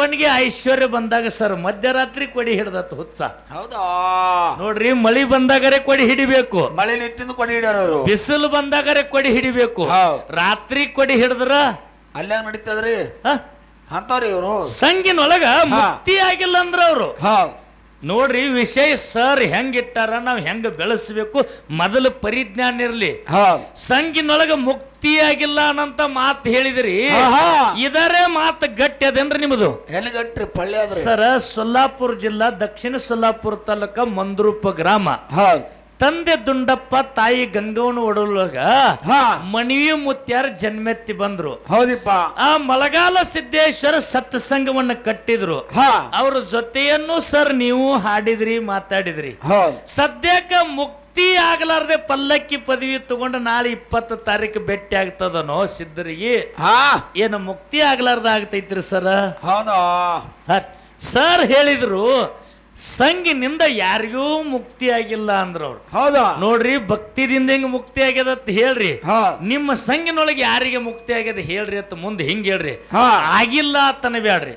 ಅಪ್ಪನಿಗೆ ಐಶ್ವರ್ಯ ಬಂದಾಗ ಸರ್ ಮಧ್ಯರಾತ್ರಿ ಕೊಡಿ ಹಿಡ್ದತ್ತು ಹುಚ್ಚ. ಹೌದಾ? ನೋಡ್ರಿ ಮಳಿ ಬಂದಾಗರೆ ಕೊಡಿ ಹಿಡಿಬೇಕು. ಮಳೆ ನಿಂತಿಂದ ಕೊಡಿ ಹಿಡಿಯೋರು ಬಿಸಿಲು ಬಂದಾಗರೆ ಕೊಡಿ ಹಿಡಿಬೇಕು. ರಾತ್ರಿ ಕೊಡಿ ಹಿಡಿದ್ರ ಅಲ್ಲೇ ನಡೀತದ್ರಿ? ಅಂತವ್ರಿ ಇವ್ರು. ಸಂಗಿನೊಳಗ ಮುಕ್ತಿ ಆಗಿಲ್ಲ ಅಂದ್ರ ಅವ್ರು ಹೌದ್. ನೋಡ್ರಿ ವಿಷಯ ಸರ್ ಹೆಂಗಿಟ್ಟಾರ ನಾವು ಹೆಂಗ ಬೆಳೆಸಬೇಕು ಮೊದಲು ಪರಿಜ್ಞಾನ ಇರಲಿ. ಸಂಗಿನೊಳಗ ಮುಕ್ತಿ ಆಗಿಲ್ಲ ಅನ್ನಂತ ಮಾತು ಹೇಳಿದ್ರಿ. ಇದರೇ ಮಾತು ಗಟ್ಟಿ ಅದೇನ್ರಿ ನಿಮ್ಮದು ಎಲ್ಲಿ ಪಳ್ಳ ಸರ ಸೊಲ್ಲಾಪುರ ಜಿಲ್ಲಾ ದಕ್ಷಿಣ ಸೊಲ್ಲಾಪುರ ತಾಲೂಕ ಮಂದ್ರೂಪ ಗ್ರಾಮ. ತಂದೆ ದುಂಡಪ್ಪ ತಾಯಿ ಗಂಗವನ ಒಡಲೊಳಗ ಹಾ. ಮಣಿವಿ ಮುತ್ಯಾರ ಜನ್ಮೆತ್ತಿ ಬಂದ್ರು. ಹೌದಿಪ್ಪ. ಆ ಮಲಗಾಲ ಸಿದ್ದೇಶ್ವರ ಸತ್ಸಂಗವನ್ನ ಕಟ್ಟಿದ್ರು. ಹಾ. ಅವ್ರ ಜೊತೆಯನ್ನು ಸರ್ ನೀವು ಹಾಡಿದ್ರಿ ಮಾತಾಡಿದ್ರಿ. ಸದ್ಯಕ್ಕೆ ಸದ್ಯಕ್ಕ ಮುಕ್ತಿ ಆಗ್ಲಾರ್ದೆ ಪಲ್ಲಕ್ಕಿ ಪದವಿ ತಗೊಂಡು ನಾಳೆ ಇಪ್ಪತ್ತು ತಾರೀಕು ಭೇಟಿ ಆಗ್ತದನೋ ಸಿದ್ಧರಿಗೆ? ಹಾ. ಏನು ಮುಕ್ತಿ ಆಗ್ಲಾರ್ದ ಆಗ್ತೈತ್ರಿ ಸರ್? ಹೌದಾ? ಸರ್ ಹೇಳಿದ್ರು ಸಂಗಿನಿಂದ ಯಾರಿಗೂ ಮುಕ್ತಿ ಆಗಿಲ್ಲ ಅಂದ್ರ ಅವ್ರು ಹೌದಾ? ನೋಡ್ರಿ ಭಕ್ತಿದಿಂದ ಹೆಂಗ್ ಮುಕ್ತಿ ಆಗ್ಯದ ಅಂತ ಹೇಳ್ರಿ. ನಿಮ್ಮ ಸಂಗಿನೊಳಗೆ ಯಾರಿಗೆ ಮುಕ್ತಿ ಆಗ್ಯದ ಹೇಳ್ರಿ ಅಂತ ಮುಂದೆ ಹಿಂಗ್ ಹೇಳ್ರಿ. ಆಗಿಲ್ಲ ಅಂತನ ಬ್ಯಾಡ್ರಿ.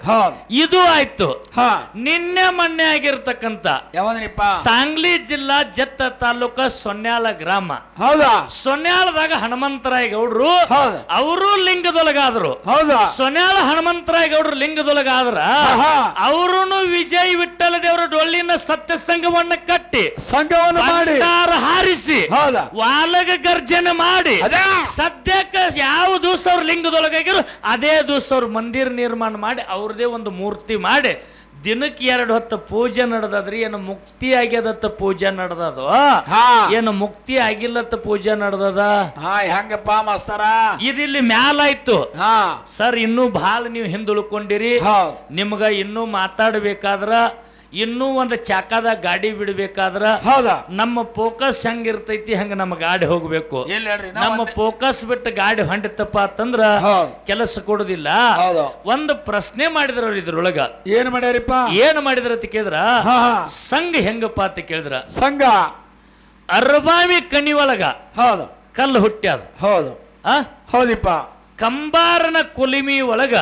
ಇದು ಆಯ್ತು. ಹಾ. ನಿನ್ನೆ ಮೊನ್ನೆ ಆಗಿರ್ತಕ್ಕಂತ ಸಾಂಗ್ಲಿ ಜಿಲ್ಲಾ ಜತ್ತ ತಾಲೂಕ ಸೊನ್ಯಾಲ ಗ್ರಾಮ. ಹೌದಾ? ಸೊನ್ಯಾಳದಾಗ ಹನುಮಂತರಾಯ ಗೌಡ್ರು ಹೌದ್. ಅವರು ಲಿಂಗದೊಳಗಾದ್ರು. ಹೌದಾ? ಸೊನ್ಯಾಳ ಹನುಮಂತರಾಯ ಗೌಡ್ರು ಲಿಂಗದೊಳಗಾದ್ರ ಅವರು ಅವರುನು ವಿಜಯ್ ವಿಠಲ ದೇವರ ಡೊಳ್ಳಿನ ಸತ್ಯ ಸಂಘವನ್ನ ಕಟ್ಟಿ ಸಂಘವನ್ನು ಮಾಡಿ. ಹಾರಿಸಿ ಹೌದಾ? ವಾಲಗ ಗರ್ಜನೆ ಮಾಡಿ ಅದೇ ಸದ್ಯಕ್ಕೆ ಯಾವ ದಿವಸ ಅವ್ರ ಲಿಂಗದೊಳಗಾಗಿರೋ ಅದೇ ದಿವಸ ಅವ್ರ ಮಂದಿರ ನಿರ್ಮಾಣ ಮಾಡಿ ಅವ್ರದೇ ಒಂದು ಮೂರ್ತಿ ಮಾಡಿ ದಿನಕ್ಕೆ ಎರಡು ಹೊತ್ತು ಪೂಜೆ ನಡೆದದ್ರಿ ಏನು ಮುಕ್ತಿ ಆಗ್ಯದತ್ತ ಪೂಜೆ ನಡೆದದು? ಹಾ. ಏನು ಮುಕ್ತಿ ಆಗಿಲ್ಲತ್ತ ಪೂಜೆ ನಡೆದದ? ಹೆಂಗಪ್ಪ ಮಾಸ್ತರ? ಇದಿಲ್ಲಿ ಮ್ಯಾಲಾಯ್ತು. ಹಾ. ಸರ್ ಇನ್ನೂ ಬಹಳ ನೀವು ಹಿಂದುಳ್ಕೊಂಡಿರಿ. ಹೌದ್. ನಿಮ್ಗ ಇನ್ನೂ ಮಾತಾಡ್ಬೇಕಾದ್ರ ಇನ್ನೂ ಒಂದು ಚಾಕದ ಗಾಡಿ ಬಿಡ್ಬೇಕಾದ್ರ ಹೌದಾ? ನಮ್ಮ ಫೋಕಸ್ ಹೆಂಗಿರ್ತೈತಿ ಹಂಗ ನಮ್ಮ ಗಾಡಿ ಹೋಗ್ಬೇಕು. ಎಲ್ಲಿ ಹೇಳ್ರಿ? ನಮ್ಮ ಫೋಕಸ್ ಬಿಟ್ಟು ಗಾಡಿ ಹೊಂಡಿತಪ್ಪ ಅಂತಂದ್ರ ಹೌದ್. ಕೆಲಸ ಕೊಡುದಿಲ್ಲ. ಹೌದು. ಒಂದು ಪ್ರಶ್ನೆ ಮಾಡಿದ್ರ ಅವ್ರು ಇದ್ರೊಳಗ. ಏನ್ ಮಾಡ್ಯಾರಿಪ್ಪ? ಏನ್ ಮಾಡಿದ್ರ ಅಂತ ಕೇಳಿದ್ರ? ಹಾ ಹಾ. ಸಂಘ ಹೆಂಗಪ್ಪ ಅಂತ ಕೇಳಿದ್ರ? ಸಂಘ. ಅರ್ಬಾವಿ ಕಣಿ ಒಳಗ ಹೌದು. ಕಲ್ಲು ಹುಟ್ಟ್ಯಾದ. ಹೌದು. ಆ? ಹೌದಿಪ್ಪ. ಕಂಬಾರನ ಕುಲಿಮಿ ಒಳಗ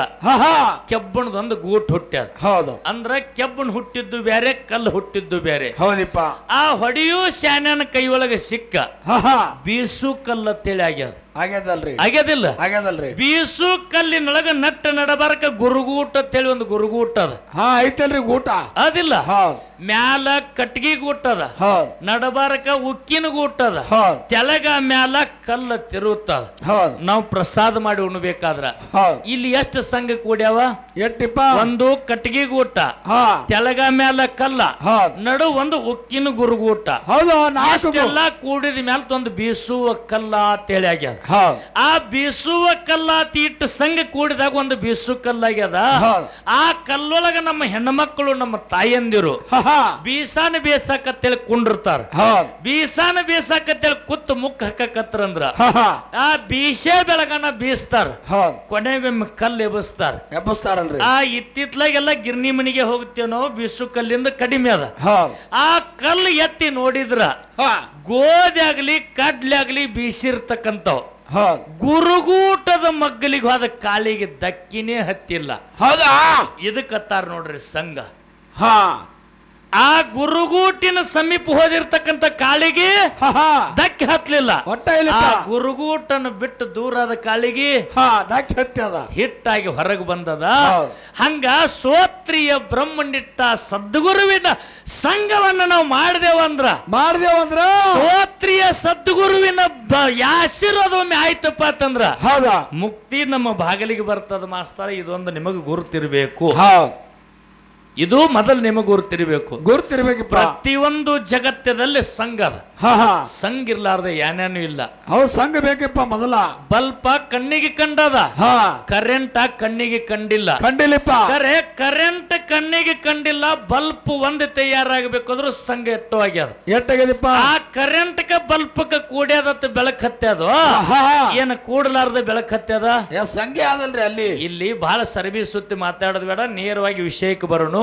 ಕೆಬ್ಬಣದೊಂದು ಗೂಟ್ ಹುಟ್ಟ್ಯಾದ. ಹೌದು. ಅಂದ್ರ ಕೆಬ್ಬಣ ಹುಟ್ಟಿದ್ದು ಬೇರೆ ಕಲ್ಲು ಹುಟ್ಟಿದ್ದು ಬೇರೆ ಹೌದಿಪ್ಪ. ಆ ಹೊಡೆಯೂ ಶಾನ್ಯನ ಕೈ ಒಳಗ ಸಿಕ್ಕ ಬೀಸು ಕಲ್ಲ ಅಂತೇಳಿ ಆಗ್ಯದ ಆಗ್ಯದಲ್ರಿ. ಆಗ್ಯದಿಲ್ಲ. ಆಗ್ಯದಲ್ರಿ. ಬೀಸು ಕಲ್ಲಿನೊಳಗ ನಟ್ಟ ನಡಬಾರಕ ಗುರುಗೂಟ ಅಂತೇಳಿ ಒಂದು ಗುರುಗೂಟ ಅದ. ಹಾ ಐತಲ್ರಿ ಗೂಟ. ಅದಿಲ್ಲ. ಹೌದ್. ಮ್ಯಾಲ ಕಟ್ಗಿ ಗೂಟ ಅದ. ಹೌದ್. ನಡಬಾರಕ ಉಕ್ಕಿನ ಗೂಟ ಅದ. ಹೌದ್. ತೆಲಗ ಮ್ಯಾಲ ಕಲ್ಲ ತಿರುತ್ತದ ಹೌದ್. ನಾವು ಪ್ರಸಾದ ಮಾಡಿ ಉಣ್ಬೇಕಾದ್ರ. ಹೌದ್. ಇಲ್ಲಿ ಎಷ್ಟು ಸಂಘ ಕೂಡ್ಯಾವ? ಎಟ್ಟಿಪ್ಪ ಒಂದು ಕಟ್ಗಿ ಗೂಟ. ಹಾ. ತೆಲಗ ಮ್ಯಾಲ ಕಲ್ಲ. ಹೌದ್. ನಡು ಒಂದು ಉಕ್ಕಿನ ಗುರುಗೂಟ. ಹೌದು ನಾಲ್ಕು ಎಲ್ಲಾ ಕೂಡಿದ ಮ್ಯಾಲ ಒಂದು ಬೀಸುವ ಕಲ್ಲ ಅಂತೇಳಿ ಆಗ್ಯದ. ಆ ಬೀಸುವ ಕಲ್ಲಾತಿ ಇಟ್ಟು ಸಂಘ ಕೂಡಿದಾಗ ಒಂದು ಬೀಸು ಕಲ್ಲಾಗ್ಯದ. ಆ ಕಲ್ಲೊಳಗ ನಮ್ಮ ಹೆಣ್ಮಕ್ಳು ನಮ್ಮ ತಾಯಂದಿರು. ಬೀಸಾನ ಬೇಸಾಕತ್ತೇಳಿ ಕುಂಡಿರ್ತಾರ. ಬೀಸಾನ ಬೇಸಾಕತ್ತೇಳಿ ಕುತ್ತು ಮುಖ ಹಾಕಕತ್ರಂದ್ರ ಹಾ ಹಾ. ಆ ಬೀಸೆ ಬೆಳಗನ ಬೀಸ್ತಾರ. ಕೊನೆಗೆ ಕೊನೆಗೊಮ್ಮೆ ಕಲ್ಲು ಎಬಸ್ತಾರ ಎಬ್ಬಿಸ್ತಾರಲ್ರಿ. ಆ ಇತ್ತಿತ್ಲಾಗೆಲ್ಲ ಗಿರ್ನಿ ಮನಿಗೆ ಹೋಗ್ತೇವೆ ನಾವು ಬೀಸು ಕಲ್ಲಿಂದ ಕಡಿಮೆ ಅದ. ಆ ಕಲ್ಲು ಎತ್ತಿ ನೋಡಿದ್ರ ಹಾ. ಗೋಧಿ ಆಗ್ಲಿ ಕಡ್ಲೆ ಆಗ್ಲಿ ಬೀಸಿರ್ತಕ್ಕಂಥವ್. ಗುರುಗೂಟದ ಮಗ್ಗಲಿಗೆ ಹೋದ ಕಾಲಿಗೆ ದಕ್ಕಿನೇ ಹತ್ತಿಲ್ಲ. ಹೌದಾ? ಇದಕ್ಕತ್ತಾರ ನೋಡ್ರಿ ಸಂಘ. ಹಾ. ಆ ಗುರುಗೂಟಿನ ಸಮೀಪ ಹೋದಿರ್ತಕ್ಕಂಥ ಕಾಳಿಗೆ ಧಕ್ಕೆ ಹತ್ತಲಿಲ್ಲ. ಗುರುಗೂಟನ ಬಿಟ್ಟು ದೂರದ ಕಾಳಿಗೆ ಹಾ ದಕ್ಕೆ ಹತ್ತಿ ಅದ. ಹಿಟ್ಟಾಗಿ ಹೊರಗೆ ಬಂದದ. ಹಂಗ ಸೋತ್ರಿಯ ಬ್ರಹ್ಮನಿಟ್ಟ ಸದ್ಗುರುವಿನ ಸಂಘವನ್ನ ನಾವು ಮಾಡಿದೆವಂದ್ರ ಮಾಡ್ದೇವಂದ್ರ ಸೋತ್ರಿಯ ಸದ್ಗುರುವಿನ ಆಶೀರ್ವಾದವೊಮ್ಮೆ ಆಯ್ತಪ್ಪ ಅಂತಂದ್ರ ಹೌದಾ? ಮುಕ್ತಿ ನಮ್ಮ ಬಾಗಿಲಿಗೆ ಬರ್ತದ ಮಾಸ್ತರ ಇದೊಂದು ನಿಮಗೆ ಗುರುತಿರ್ಬೇಕು. ಹೌದ್. ಇದು ಮೊದಲು ನಿಮಗೆ ಗುರುತಿರ್ಬೇಕು. ಗುರ್ತಿರ್ಬೇಕಪ್ಪ. ಪ್ರತಿಯೊಂದು ಜಗತ್ತದಲ್ಲಿ ಸಂಘ ಅದ. ಸಂಘ ಇರ್ಲಾರ್ದೆ ಏನೇನು ಇಲ್ಲ. ಅವ ಸಂಘ ಬೇಕಪ್ಪ ಮೊದಲ. ಬಲ್ಪ ಕಣ್ಣಿಗೆ ಕಂಡದ. ಹಾ. ಕರೆಂಟ್ ಕಣ್ಣಿಗೆ ಕಂಡಿಲ್ಲ. ಕಂಡಿಲ್ಲಪ್ಪ. ಅರೆ ಕರೆಂಟ್ ಕಣ್ಣಿಗೆ ಕಂಡಿಲ್ಲ ಬಲ್ಪ್ ಒಂದು ತಯಾರಾಗಬೇಕಾದ್ರೂ ಸಂಘ ಎಟ್ಟು ಆಗ್ಯದ ಎಟ್ಟಾಗ್ಯದಪ್ಪ ಆ ಕರೆಂಟ್ ಕ ಬಲ್ಪ್ ಕೂಡ್ಯಾದತ್ತ ಬೆಳಕ್ ಹತ್ಯದ ಏನ ಕೂಡಲಾರ್ದ ಬೆಳಕ್ ಹತ್ಯದ ಸಂಘ ಆದಲ್ರಿ ಅಲ್ಲಿ? ಇಲ್ಲಿ ಬಹಳ ಸರ್ವಿಸ್ ಸುತ್ತಿ ಮಾತಾಡೋದ್ ಬೇಡ ನೇರವಾಗಿ ವಿಷಯಕ್ಕೆ ಬರೋಣ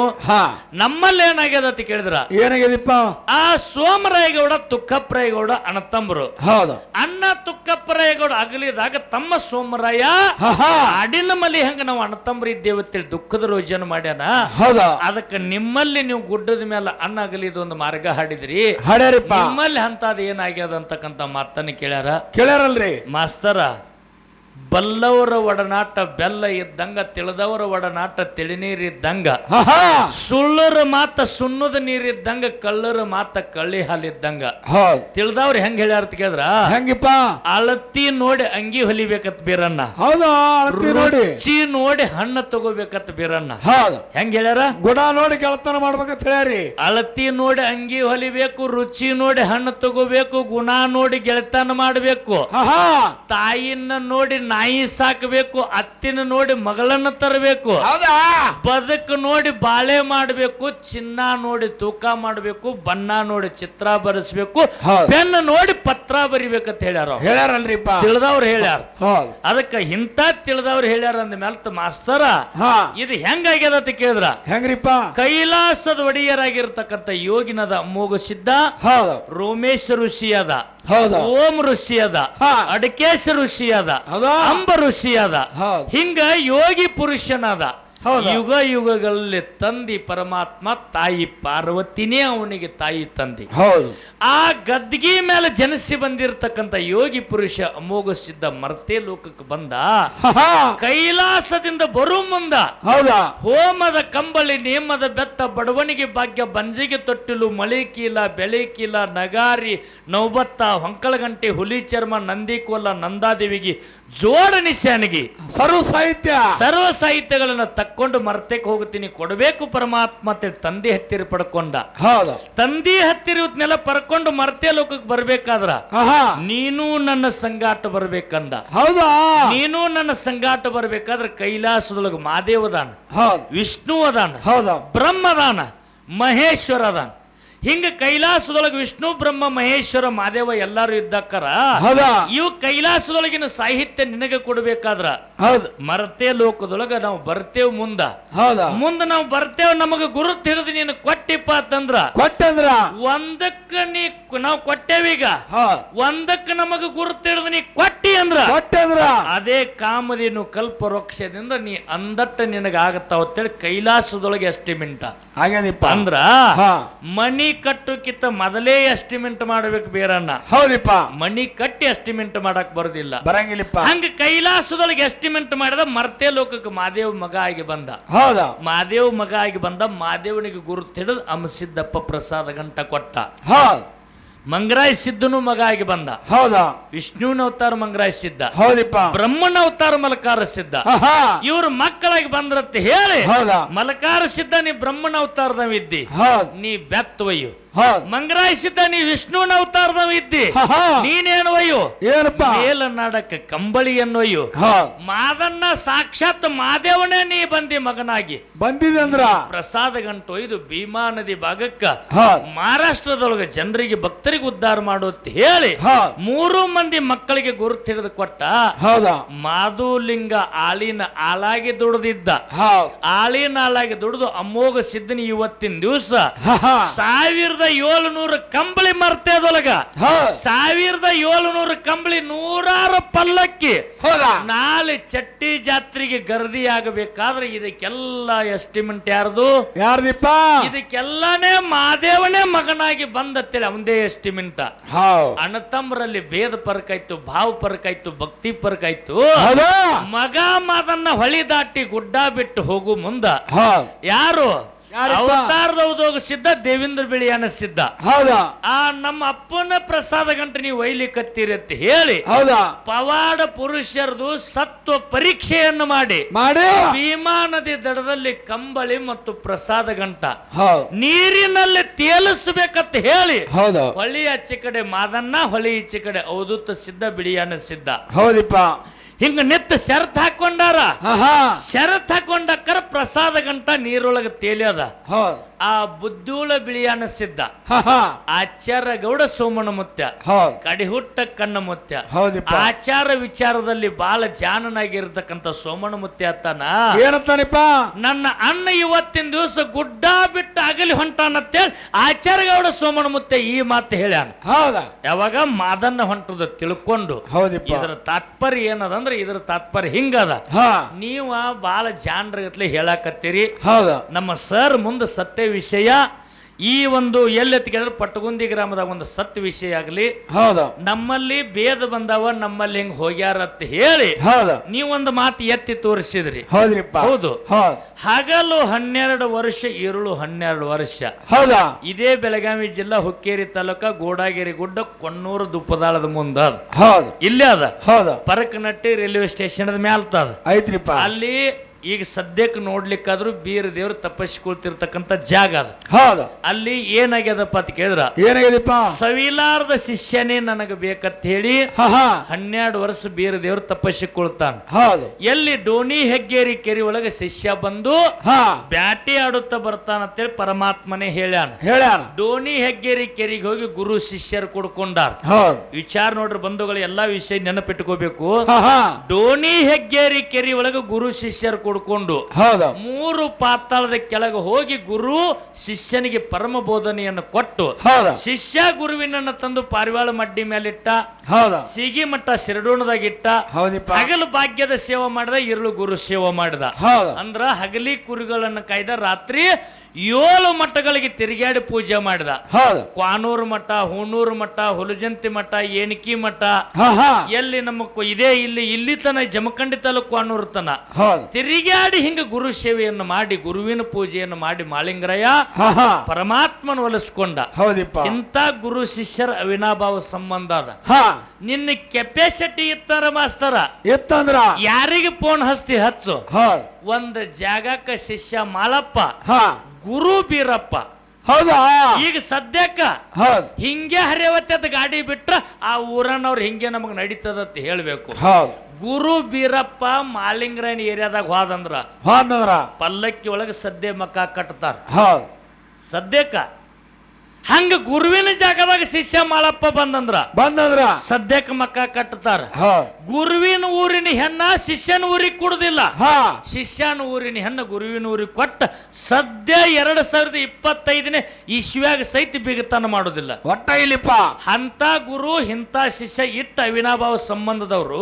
ನಮ್ಮಲ್ಲಿ ಏನಾಗ್ಯದ ಅಂತ ಕೇಳಿದ್ರ? ಏನಾಗ್ಯದಪ್ಪ? ಆ ಸೋಮರಾಯಗೌಡ ತುಕ್ಕಪ್ಪರಾಯಗೌಡ ಅಣ್ಣತಮ್ಮರು. ಹೌದು. ಅಣ್ಣ ತುಕ್ಕಪ್ಪರಾಯಗೌಡ ಅಗಲಿದಾಗ ತಮ್ಮ ಸೋಮರಾಯ ಅಡಿನ ಮಲಿ ಹಂಗ ನಾವು ಅಣ್ಣತಮ್ಮರು ಇದ್ದೇವೆ ಅಂತೇಳಿ ದುಃಖದ ರೋಜನ ಮಾಡ್ಯಾನ? ಹೌದ. ಅದಕ್ಕೆ ನಿಮ್ಮಲ್ಲಿ ನೀವು ಗುಡ್ಡದ ಮೇಲೆ ಅಣ್ಣ ಅಗಲಿದ ಒಂದು ಮಾರ್ಗ ಹಾಡಿದ್ರಿ. ಹಾಡ್ಯಾರಿಪ್ಪ. ನಿಮ್ಮಲ್ಲಿ ಅದ ಏನಾಗ್ಯದ ಅಂತಕ್ಕಂತ ಮಾತನ್ನ ಕೇಳ್ಯಾರ? ಕೇಳ್ಯಾರಲ್ರಿ. ಮಾಸ್ತರ ಬಲ್ಲವರ ಒಡನಾಟ ಬೆಲ್ಲ ಇದ್ದಂಗ ತಿಳಿದವರ ಒಡನಾಟ ತಿಳಿನೀರಿದ್ದಂಗ ಸುಳ್ಳರ ಮಾತ ಸುಣ್ಣದ ನೀರಿದ್ದಂಗ ಕಳ್ಳರ ಮಾತ ಕಳ್ಳಿ ಹಾಲಿದ್ದಂಗ ಹೌದ್. ತಿಳಿದವ್ರು ಹೆಂಗ್ ಹೇಳ್ಯಾರ ಕೇಳಿದ್ರ? ಹೆಂಗಿಪ್ಪ? ಅಳತಿ ನೋಡಿ ಅಂಗಿ ಹೊಲಿಬೇಕತ್ ಬೀರಣ್ಣ. ಹೌದು ಅಳತಿ ನೋಡಿ. ರುಚಿ ನೋಡಿ ಹಣ್ಣ ತಗೋಬೇಕತ್ ಬೀರಣ್ಣ. ಹೌದು. ಹೆಂಗ್ ಹೇಳ್ಯಾರ? ಗುಣ ನೋಡಿ ಗೆಳತನ ಮಾಡ್ಬೇಕಂತ ಹೇಳ್ಯಾರಿ. ಅಳತಿ ನೋಡಿ ಅಂಗಿ ಹೊಲಿಬೇಕು ರುಚಿ ನೋಡಿ ಹಣ್ಣು ತಗೋಬೇಕು ಗುಣ ನೋಡಿ ಗೆಳತನ ಮಾಡ್ಬೇಕು. ತಾಯಿನ ನೋಡಿ ನಾಯಿ ಸಾಕಬೇಕು ಅತ್ತಿನ ನೋಡಿ ಮಗಳನ್ನ ತರಬೇಕು ಹೌದಾ? ಬದುಕು ನೋಡಿ ಬಾಳೆ ಮಾಡಬೇಕು ಚಿನ್ನ ನೋಡಿ ತೂಕ ಮಾಡಬೇಕು ಬಣ್ಣ ನೋಡಿ ಚಿತ್ರ ಬರೆಸ್ಬೇಕು. ಪೆನ್ ನೋಡಿ ಪತ್ರ ಬರಿಬೇಕಂತ ಹೇಳ್ಯಾರ. ಹೇಳ್ಯಾರಲ್ರಿಪ್ಪ. ತಿಳಿದವ್ರು ಹೇಳ್ಯಾರ. ಅದಕ್ಕ ಇಂತ ತಿಳಿದವ್ರು ಹೇಳ್ಯಾರ ಅಂದ ಮೇಲೆ ಮಾಸ್ತರ ಹಾ. ಇದು ಹೆಂಗಾಗ್ಯದ ಅಂತ ಕೇಳಿದ್ರ? ಹೆಂಗ್ರಿಪ್ಪ? ಕೈಲಾಸದ ಒಡೆಯರಾಗಿರ್ತಕ್ಕಂಥ ಯೋಗಿನದ ಮೂಗು ಸಿದ್ಧ ಹೌದು. ರೋಮೇಶ್ ಋಷಿ ಅದ ಓಂ ಋಷಿ ಅದ ಹಾ. ಅಡಕೇಶ ಋಷಿ ಅದ ಹೌದಾ? ಅಂಬ ಋಷಿ ಅದ. ಹಿಂಗ ಯೋಗಿ ಪುರುಷನಾದ? ಯುಗ ಯುಗಗಳಲ್ಲಿ ತಂದಿ ಪರಮಾತ್ಮ ತಾಯಿ ಪಾರ್ವತಿನೇ ಅವನಿಗೆ ತಾಯಿ ತಂದಿ. ಹೌದು. ಆ ಗದ್ಗಿ ಮೇಲೆ ಜನಿಸಿ ಬಂದಿರತಕ್ಕಂತ ಯೋಗಿ ಪುರುಷ ಅಮೋಘ ಸಿದ್ಧ ಮರ್ತೆ ಲೋಕಕ್ಕೆ ಬಂದ. ಕೈಲಾಸದಿಂದ ಬರು ಮುಂದ. ಹೌದಾ? ಹೋಮದ ಕಂಬಳಿ ನೇಮದ ಬೆತ್ತ ಬಡವಣಿಗೆ ಭಾಗ್ಯ ಬಂಜಿಗೆ ತೊಟ್ಟಿಲು ಮಳೆ ಕೀಲ ಬೆಳೆ ಕೀಲ ನಗಾರಿ ನೌಬತ್ತ ಹೊಂಕಳಗಂಟೆ ಹುಲಿ ಚರ್ಮ ನಂದಿಕೋಲ ನಂದಾದೇವಿಗೆ ಜೋಡ ಶಾನಿಗೆ ಸರ್ವ ಸಾಹಿತ್ಯ ಸರ್ವ ಸಾಹಿತ್ಯಗಳನ್ನ ತಕ್ಕೊಂಡು ಮರ್ತಕ್ಕೆ ಹೋಗುತ್ತೀನಿ ಕೊಡಬೇಕು ಪರಮಾತ್ಮ ತಂದಿ ತಂದೆ ಹತ್ತಿರ ಪಡ್ಕೊಂಡ. ಹೌದು. ತಂದೆ ಹತ್ತಿರ ಇವತ್ನೆಲ್ಲ ಪಡ್ಕೊಂಡು ಮರ್ತೆ ಲೋಕಕ್ಕೆ ಬರ್ಬೇಕಾದ್ರ? ನೀನು ನನ್ನ ಸಂಗಾಟ ಬರ್ಬೇಕಂದ. ಹೌದಾ? ನೀನು ನನ್ನ ಸಂಗಾಟ ಬರ್ಬೇಕಾದ್ರೆ ಕೈಲಾಸದೊಳಗೆ ಮಾದೇವದಾನ ಹೌದು. ವಿಷ್ಣು ಅದಾನ. ಹೌದಾ. ಬ್ರಹ್ಮದಾನ ಮಹೇಶ್ವರ ಅದಾನ. ಹಿಂಗ ಕೈಲಾಸದೊಳಗೆ ವಿಷ್ಣು ಬ್ರಹ್ಮ ಮಹೇಶ್ವರ ಮಾದೇವ ಎಲ್ಲಾರು ಇದ್ದಕ್ಕರ ಇವು ಕೈಲಾಸದೊಳಗಿನ ಸಾಹಿತ್ಯ ನಿನಗೆ ಕೊಡ್ಬೇಕಾದ್ರ ಹೌದು. ಮರತೆ ಲೋಕದೊಳಗ ನಾವು ಬರ್ತೇವ್ ಮುಂದ. ಹೌದಾ? ಮುಂದ ನಾವು ಬರ್ತೇವ್ ನಮಗ ಗುರುತ್ ಹಿಡಿದು ನೀನು ಕೊಟ್ಟಿಪ್ಪ ಅಂತಂದ್ರ ಕೊಟ್ಟಂದ್ರ? ಒಂದಕ್ಕ ನೀ ನಾವು ಕೊಟ್ಟೇವೀಗ ಒಂದಕ್ಕ ನಮಗ ಗುರುತ್ ಹಿಡಿದು ನೀ ಕೊಟ್ಟಿ ಅಂದ್ರ ಕೊಟ್ಟಂದ್ರ? ಅದೇ ಕಾಮದೇನು ಕಲ್ಪ ರೋಕ್ಷದಿಂದ ನೀ ಅಂದಟ್ಟ ನಿನಗ ಆಗತ್ತಾವ ಅಂತೇಳಿ ಕೈಲಾಸದೊಳಗೆ ಎಸ್ಟಿಮೆಂಟ್ ಹಾಗೇನಿಪ್ಪ? ಅಂದ್ರ ಹಾ. ಮನಿ ಕಟ್ಟುಕಿತ್ತ ಮೊದಲೇ ಎಸ್ಟಿಮೆಂಟ್ ಮಾಡ್ಬೇಕು ಬೇರಣ್ಣ. ಹೌದಿಪ್ಪ. ಮಣಿ ಕಟ್ಟಿ ಎಸ್ಟಿಮೆಂಟ್ ಮಾಡಕ್ ಬರೋದಿಲ್ಲ. ಬರಂಗಿಲ್ಲಪ್ಪ. ಹಂಗ ಕೈಲಾಸದೊಳಗೆ ಎಸ್ಟಿಮೆಂಟ್ ಮಾಡಿದ ಮರ್ತೆ ಲೋಕಕ್ಕೆ ಮಾದೇವ್ ಮಗ ಆಗಿ ಬಂದ. ಹೌದಾ? ಮಾದೇವ್ ಮಗ ಆಗಿ ಬಂದ ಮಾದೇವನಿಗೆ ಗುರುತು ಹಿಡಿದು ಅಮಸಿದ್ದಪ್ಪ ಪ್ರಸಾದ ಗಂಟ ಕೊಟ್ಟ. ಹೌದ್. ಮಂಗರಾಯ ಸಿದ್ಧನು ಮಗ ಆಗಿ ಬಂದ. ಹೌದಾ? ವಿಷ್ಣುವಿನ ಅವತಾರ ಮಂಗರಾಯ ಸಿದ್ಧ ಹೌದಿಪ್ಪ. ಬ್ರಹ್ಮನ ಅವತಾರ ಮಲಕಾರ ಸಿದ್ಧ ಇವ್ರು ಮಕ್ಕಳಾಗಿ ಬಂದ್ರತ್ತ ಹೇಳಿ. ಹೌದಾ? ಮಲಕಾರ ಸಿದ್ಧ ನೀ ಬ್ರಹ್ಮನ ಅವತಾರದ ವಿದ್ಯೆ ಹೌದ್. ನೀ ಬೆತ್ತವಯ್ಯು ಹೌದ್ ಮಂಗರಾಯ ಸಿದ್ಧ ನೀ ವಿಷ್ಣುವಿನ ಅವತಾರದವ ಇದ್ದಿ ನೀನೇನು ಒಯ್ಯು? ಏನಪ್ಪ? ಮೇಲನಾಡಕ ಕಂಬಳಿಯನ್ನು ಒಯ್ಯು ಹೌದ್ ಮಾದನ್ನ ಸಾಕ್ಷಾತ್ ಮಾದೇವನೇ ನೀ ಬಂದಿ ಮಗನಾಗಿ. ಬಂದಿದೆ ಅಂದ್ರ? ಪ್ರಸಾದ ಗಂಟು ಇದು ಭೀಮಾ ನದಿ ಭಾಗಕ್ಕ ಮಹಾರಾಷ್ಟ್ರದೊಳಗ ಜನರಿಗೆ ಭಕ್ತರಿಗೆ ಉದ್ಧಾರ ಮಾಡುತ್ತ ಹೇಳಿ ಮೂರು ಮಂದಿ ಮಕ್ಕಳಿಗೆ ಗುರುತು ಹಿಡಿದು ಕೊಟ್ಟ ಮಾಧುಲಿಂಗ ಆಳಿನ ಆಳಾಗಿ ದುಡಿದಿದ್ದ. ಆಳಿನ ಆಳಾಗಿ ದುಡಿದು ಅಮೋಘ ಸಿದ್ಧನಿ ಇವತ್ತಿನ ದಿವಸ ಸಾವಿರ ಸಾವಿರದ ಏಳುನೂರು ಕಂಬಳಿ ಮರ್ತೇದೊಳಗ ಸಾವಿರದ ಏಳುನೂರು ಕಂಬಳಿ ನೂರಾರು ಪಲ್ಲಕ್ಕಿ. ನಾಲ್ ನಾಳೆ ಚಟ್ಟಿ ಜಾತ್ರೆಗೆ ಗರ್ದಿ ಆಗಬೇಕಾದ್ರೆ ಇದಕ್ಕೆಲ್ಲ ಎಸ್ಟಿಮೆಂಟ್ ಯಾರ್ದು? ಯಾರ್ದಿಪ್ಪ? ಇದಕ್ಕೆಲ್ಲಾನೇ ಮಾದೇವನೇ ಮಗನಾಗಿ ಬಂದತ್ತೇಳಿ ಅವಂದೇ ಎಸ್ಟಿಮೆಂಟ್ ಅಣ್ಣ ಅಣ್ಣತಮ್ಮರಲ್ಲಿ ಭೇದ ಪರಕಾಯ್ತು ಭಾವ ಪರಕಾಯ್ತು ಭಕ್ತಿ ಪರಕಾಯ್ತು. ಮಗ ಮಾದನ್ನ ಹೊಳಿ ದಾಟಿ ಗುಡ್ಡ ಬಿಟ್ಟು ಹೋಗು ಮುಂದ. ಯಾರು? ಉದೋಗ ಸಿದ್ಧ ದೇವೇಂದ್ರ ಬಿಳಿಯಾನ ಸಿದ್ಧ. ಹೌದಾ? ಆ ನಮ್ಮ ಅಪ್ಪನ ಪ್ರಸಾದ ಗಂಟೆ ನೀವು ಒಯ್ಲಿಕ್ಕತ್ತೀರಿ ಅಂತ ಹೇಳಿ ಹೌದಾ? ಪವಾಡ ಪುರುಷರದು ಸತ್ವ ಪರೀಕ್ಷೆಯನ್ನು ಮಾಡಿ ಮಾಡಿ? ಭೀಮಾ ನದಿ ದಡದಲ್ಲಿ ಕಂಬಳಿ ಮತ್ತು ಪ್ರಸಾದ ಗಂಟ. ಹೌದ್ ನೀರಿನಲ್ಲಿ ತೇಲಿಸ್ಬೇಕಂತ ಹೇಳಿ ಹೌದು. ಹೊಳಿ ಆಚೆ ಕಡೆ ಮಾದನ್ನ ಹೊಳಿ ಈಚೆ ಕಡೆ ಅವಧೂತ ಸಿದ್ಧ ಬಿಳಿಯಾನ ಸಿದ್ಧ. ಹೌದಿಪ್ಪ. ಹಿಂಗ ನಿತ್ತ ಶರತ್ ಹಾಕೊಂಡಾರ? ಶರತ್ ಹಾಕೊಂಡಕ್ಕರ ಪ್ರಸಾದ ಗಂಟ ನೀರೊಳಗೆ ಅದ. ಹೌದ್. ಆ ಬುದ್ಧೂಳ ಬಿಳಿಯನ್ನ ಸಿದ್ಧ. ಆಚಾರ ಗೌಡ ಸೋಮನ ಮುತ್ಯ ಕಡಿಹುಟ್ಟ ಕಣ್ಣ ಮುತ್ಯ. ಆಚಾರ ವಿಚಾರದಲ್ಲಿ ಬಹಳ ಜಾನನಾಗಿರ್ತಕ್ಕಂಥ ಸೋಮನ ಮುತ್ಯ ಅತ್ತಾನ ಏನಂತಾನಿಪ್ಪ? ನನ್ನ ಅಣ್ಣ ಇವತ್ತಿನ ದಿವಸ ಗುಡ್ಡ ಬಿಟ್ಟು ಅಗಲಿ ಹೊಂಟಾನತ್ತೇಳಿ ಆಚಾರ ಗೌಡ ಸೋಮನ ಮುತ್ಯ ಈ ಮಾತು ಹೇಳ್ಯಾನ. ಹೌದಾ? ಯಾವಾಗ ಮಾದನ್ನ ಹೊಂಟದ ತಿಳ್ಕೊಂಡು. ಇದರ ತಾತ್ಪರ್ಯ ಏನದಂದ್ರೆ ಇದರ ತಾತ್ಪರ್ಯ ಹಿಂಗದ. ಹಾ. ನೀವ ಬಾಳ ಜಾನ್ರಗತ್ಲೆ ಹೇಳಾಕತ್ತೀರಿ. ಹೌದಾ. ನಮ್ಮ ಸರ್ ಮುಂದೆ ಸತ್ಯ ವಿಷಯ ಈ ಒಂದು ಎಲ್ಲೆತ್ತಿಗೆ ಪಟ್ಟಗುಂದಿ ಗ್ರಾಮದಾಗ ಒಂದು ಸತ್ ವಿಷಯ ಆಗಲಿ. ಹೌದಾ. ನಮ್ಮಲ್ಲಿ ಭೇದ ಬಂದವ ನಮ್ಮಲ್ಲಿ ಹಿಂಗ್ ಹೋಗ್ಯಾರ ಅಂತ ಹೇಳಿ ಹೌದಾ. ನೀವೊಂದು ಮಾತು ಎತ್ತಿ ತೋರಿಸಿದ್ರಿ. ಹೌದ್ರಿಪ್ಪ. ಹೌದು. ಹಗಲು ಹನ್ನೆರಡು ವರ್ಷ ಇರುಳು ಹನ್ನೆರಡು ವರ್ಷ. ಹೌದಾ. ಇದೇ ಬೆಳಗಾವಿ ಜಿಲ್ಲಾ ಹುಕ್ಕೇರಿ ತಾಲೂಕ ಗೋಡಾಗಿರಿ ಗುಡ್ಡ ಕೊಣ್ಣೂರು ದುಪ್ಪದಾಳದ ಮುಂದ ಅದ. ಹೌದ್. ಇಲ್ಲೇ ಅದ. ಹೌದು. ಪರಕನಟ್ಟಿ ರೈಲ್ವೆ ಸ್ಟೇಷನ್ ಮ್ಯಾಲ್ತದ ಐತ್ರಿಪ್ಪ. ಅಲ್ಲಿ ಈಗ ಸದ್ಯಕ್ಕೆ ನೋಡ್ಲಿಕ್ಕಾದ್ರೂ ಬೀರ ದೇವ್ರು ತಪಸ್ಕೊಳ್ತಿರ್ತಕ್ಕಂಥ ಜಾಗ ಅದು. ಹೌದು. ಅಲ್ಲಿ ಏನಾಗ್ಯದಪ್ಪ ಅಂತ ಕೇಳಿದ್ರ? ಏನಾಗಿದೆಪ್ಪ ಸವಿಲಾರದ ಶಿಷ್ಯನೇ ನನಗೆ ಬೇಕಂತ ಹೇಳಿ ಹನ್ನೆರಡು ವರ್ಷ ಬೀರ ದೇವ್ರು ತಪಸ್ಸಿಕೊಳ್ತಾನ ಹೌದು. ಎಲ್ಲಿ ಡೋಣಿ ಹೆಗ್ಗೇರಿ ಕೆರಿ ಒಳಗೆ ಶಿಷ್ಯ ಬಂದು ಹಾ. ಬ್ಯಾಟಿ ಆಡುತ್ತಾ ಬರ್ತಾನ ಅಂತ ಹೇಳಿ ಪರಮಾತ್ಮನೇ ಹೇಳ್ಯಾನ. ಹೇಳ್ಯಾನ. ಡೋಣಿ ಹೆಗ್ಗೇರಿ ಕೆರಿಗೆ ಹೋಗಿ ಗುರು ಶಿಷ್ಯರು ಕೊಡ್ಕೊಂಡಾರ. ಹೌದ್. ವಿಚಾರ ನೋಡ್ರಿ ಬಂಧುಗಳು ಎಲ್ಲಾ ವಿಷಯ ನೆನಪಿಟ್ಕೋಬೇಕು. ಡೋಣಿ ಹೆಗ್ಗೇರಿ ಕೆರಿ ಒಳಗೆ ಗುರು ಶಿಷ್ಯರು ಕೊಡ್ಕೊಂಡು ಹೌದಾ. ಮೂರು ಪಾತಾಳದ ಕೆಳಗೆ ಹೋಗಿ ಗುರು ಶಿಷ್ಯನಿಗೆ ಪರಮ ಬೋಧನೆಯನ್ನು ಕೊಟ್ಟು ಹೌದಾ. ಶಿಷ್ಯ ಗುರುವಿನನ್ನ ತಂದು ಪಾರಿವಾಳ ಮಡ್ಡಿ ಮೇಲಿಟ್ಟ ಹೌದಾ. ಸಿಗಿ ಮಟ್ಟ ಸಿರಡೋಣದಾಗಿಟ್ಟ ಹೌದಿಪ್ಪ. ಹಗಲು ಭಾಗ್ಯದ ಸೇವೆ ಮಾಡಿದ ಇರುಳು ಗುರು ಸೇವೆ ಮಾಡಿದ. ಹೌದಾ. ಅಂದ್ರ ಹಗಲಿ ಕುರಿಗಳನ್ನ ಕಾಯ್ದ ರಾತ್ರಿ ಏಳು ಮಠಗಳಿಗೆ ತಿರುಗಾಡಿ ಪೂಜೆ ಮಾಡಿದ. ಹೌದು. ಕ್ವಾನೂರು ಮಠ ಹೂಣೂರು ಮಠ ಹುಲಜಂತಿ ಮಠ ಏನಕಿ ಮಠ. ಹಾ ಹಾ. ಎಲ್ಲಿ ನಮ್ಮ ಕು- ಇದೇ ಇಲ್ಲಿ ಇಲ್ಲಿ ತನ ಜಮಖಂಡಿ ತಾಲೂಕು ಕ್ವಾನೂರು ತನ. ಹೌದು. ತಿರುಗಾಡಿ ಹಿಂಗ ಗುರು ಸೇವೆಯನ್ನು ಮಾಡಿ ಗುರುವಿನ ಪೂಜೆಯನ್ನು ಮಾಡಿ ಮಾಳಿಂಗರಯ್ಯ ಹಾ ಹಾ. ಪರಮಾತ್ಮನ ಒಲಿಸ್ಕೊಂಡ. ಹೌದಿಪ್ಪ. ಇಂಥ ಗುರು ಶಿಷ್ಯರ ಅವಿನಾಭಾವ ಸಂಬಂಧ ಅದ. ಹಾ. ನಿನ್ನ ಕೆಪಾಸಿಟಿ ಇತ್ತಾರ ಮಾಸ್ತರ. ಎತ್ತಂದ್ರ? ಯಾರಿಗೆ ಫೋನ್ ಹಸ್ತಿ ಹಚ್ಚು? ಹೌದ್. ಒಂದು ಜಾಗಕ್ಕೆ ಶಿಷ್ಯ ಮಾಲಪ್ಪ ಹಾ. ಗುರು ಬೀರಪ್ಪ. ಹೌದಾ? ಈಗ ಸದ್ಯಕ್ಕ ಹೌದು. ಹಿಂಗೆ ಹರಿಯವತ್ತದ ಗಾಡಿ ಬಿಟ್ರ ಆ ಊರನವ್ರು ಹಿಂಗೆ ನಮಗ್ ನಡೀತದ ಅಂತ ಹೇಳ್ಬೇಕು. ಹೌದ್. ಗುರು ಬೀರಪ್ಪ ಮಾಲಿಂಗರಾಯಣ ಏರಿಯಾದಾಗ ಹೋದಂದ್ರ ಹೋದಂದ್ರ? ಪಲ್ಲಕ್ಕಿ ಒಳಗೆ ಸದ್ಯ ಮಕ್ಕ ಕಟ್ತಾರ. ಹೌದ್. ಸದ್ಯಕ್ಕ ಹಂಗ ಗುರುವಿನ ಜಾಗದಾಗ ಶಿಷ್ಯ ಮಾಳಪ್ಪ ಬಂದಂದ್ರ ಬಂದಂದ್ರ? ಸದ್ಯಕ್ಕೆ ಮಕ್ಕ ಕಟ್ಟತಾರ ಗುರುವಿನ ಊರಿನ ಹೆಣ್ಣ ಶಿಷ್ಯನ ಊರಿಗೆ ಕೊಡುದಿಲ್ಲ. ಹಾ. ಶಿಷ್ಯನ ಊರಿನ ಹೆಣ್ಣು ಗುರುವಿನ ಊರಿಗೆ ಕೊಟ್ಟ ಸದ್ಯ ಎರಡ್ ಸಾವಿರದ ಇಪ್ಪತ್ತೈದನೇ ಇಸ್ವ್ಯಾಗ ಸಹಿತ ಬಿಗತನ ಮಾಡೋದಿಲ್ಲ. ಒಟ್ಟ ಇಲ್ಲಿಪ್ಪ. ಅಂತ ಗುರು ಇಂಥ ಶಿಷ್ಯ ಇಟ್ಟ ಅವಿನಾಭಾವ ಸಂಬಂಧದವರು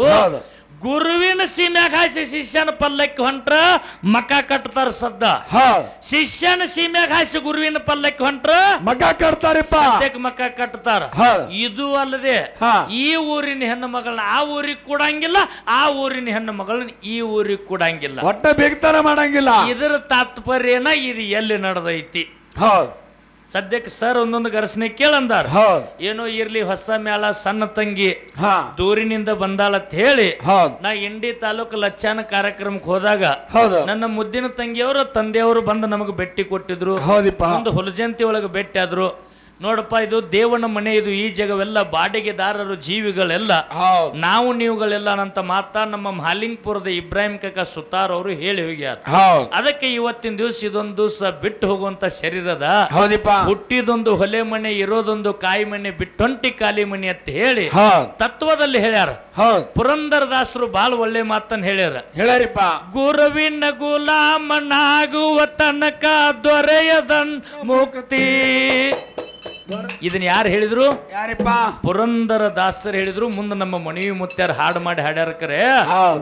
ಗುರುವಿನ ಸೀಮ್ಯಾಗ ಹಾಸಿ ಶಿಷ್ಯನ ಪಲ್ಲಕ್ಕಿ ಹೊಂಟ್ರ ಮಕ ಕಟ್ತಾರ ಸದ್ದ. ಶಿಷ್ಯನ ಸೀಮ್ಯಾಗ ಹಾಸಿ ಗುರುವಿನ ಪಲ್ಲಕ್ಕಿ ಹೊಂಟ್ರ ಮಗ ಕಟ್ತಾರ ಮಕ ಕಟ್ತಾರ. ಇದು ಅಲ್ಲದೆ ಈ ಊರಿನ ಹೆಣ್ಣು ಮಗಳನ್ನ ಆ ಊರಿಗೆ ಕೊಡಂಗಿಲ್ಲ ಆ ಊರಿನ ಹೆಣ್ಣು ಮಗಳನ್ನ ಈ ಊರಿಗೆ ಕೊಡಂಗಿಲ್ಲ. ಒಟ್ಟ ಬೇಗತನ ಮಾಡಂಗಿಲ್ಲ. ಇದರ ತಾತ್ಪರ್ಯನ ಇದು ಎಲ್ಲಿ ನಡೆದೈತಿ? ಹೌದ್ ಸದ್ಯಕ್ಕೆ ಸರ್ ಒಂದೊಂದು ಗರ್ಸನೆ ಕೇಳಂದಾರ. ಹೌದ್. ಏನೋ ಇರ್ಲಿ ಹೊಸ ಮ್ಯಾಲ ಸಣ್ಣ ತಂಗಿ ಹಾ. ದೂರಿನಿಂದ ಬಂದಾಳತ್ ಹೇಳಿ ಹೌದ್. ನಾ ಇಂಡಿ ತಾಲೂಕು ಲಚ್ಚಾನ ಕಾರ್ಯಕ್ರಮಕ್ಕೆ ಹೋದಾಗ ಹೌದು. ನನ್ನ ಮುದ್ದಿನ ತಂಗಿಯವರು ತಂದೆಯವರು ಬಂದು ನಮಗೆ ಭೇಟಿ ಕೊಟ್ಟಿದ್ರು. ಹೌದಿಪ್ಪ. ಒಂದು ಹುಲಜಂತಿ ಒಳಗೆ ಭೇಟಿ ಆದ್ರು. ನೋಡಪ್ಪ ಇದು ದೇವನ ಮನೆ ಇದು ಈ ಜಗವೆಲ್ಲ ಬಾಡಿಗೆದಾರರು ಜೀವಿಗಳೆಲ್ಲ. ನಾವು ನೀವುಗಳೆಲ್ಲ ಅಂತ ಮಾತಾ ನಮ್ಮ ಮಾಲಿಂಗ್ಪುರದ ಇಬ್ರಾಹಿಂ ಕಕ್ಕ ಸುತಾರ್ ಅವರು ಹೇಳಿ ಹೋಗ್ಯಾರ. ಅದಕ್ಕೆ ಇವತ್ತಿನ ದಿವಸ ಇದೊಂದು ದಿವಸ ಬಿಟ್ಟು ಹೋಗುವಂತ ಶರೀರದ ಹುಟ್ಟಿದೊಂದು ಹೊಲೆ ಮನೆ ಇರೋದೊಂದು ಕಾಯಿ ಮನೆ ಬಿಟ್ಟೊಂಟಿ ಕಾಲಿ ಮನೆ ಅಂತ ಹೇಳಿ ತತ್ವದಲ್ಲಿ ಹೇಳ್ಯಾರ. ಪುರಂದರ ದಾಸರು ಬಾಳ ಒಳ್ಳೆ ಮಾತನ್ನ ಹೇಳ್ಯಾರ. ಹೇಳ್ಯಾರಿಪ್ಪ. ಗುರುವಿನ ಗುಲಾಮನಾಗುವ ತನಕ ದೊರೆಯದನ್ ಮುಕ್ತಿ. ಇದನ್ನ ಯಾರು ಹೇಳಿದ್ರು? ಯಾರಿಪ್ಪ? ಪುರಂದರ ದಾಸರು ಹೇಳಿದ್ರು ಮುಂದೆ ನಮ್ಮ ಮನವಿ ಮುತ್ಯಾರ ಹಾಡು ಮಾಡಿ ಹಾಡ್ಯಾರಕರೆ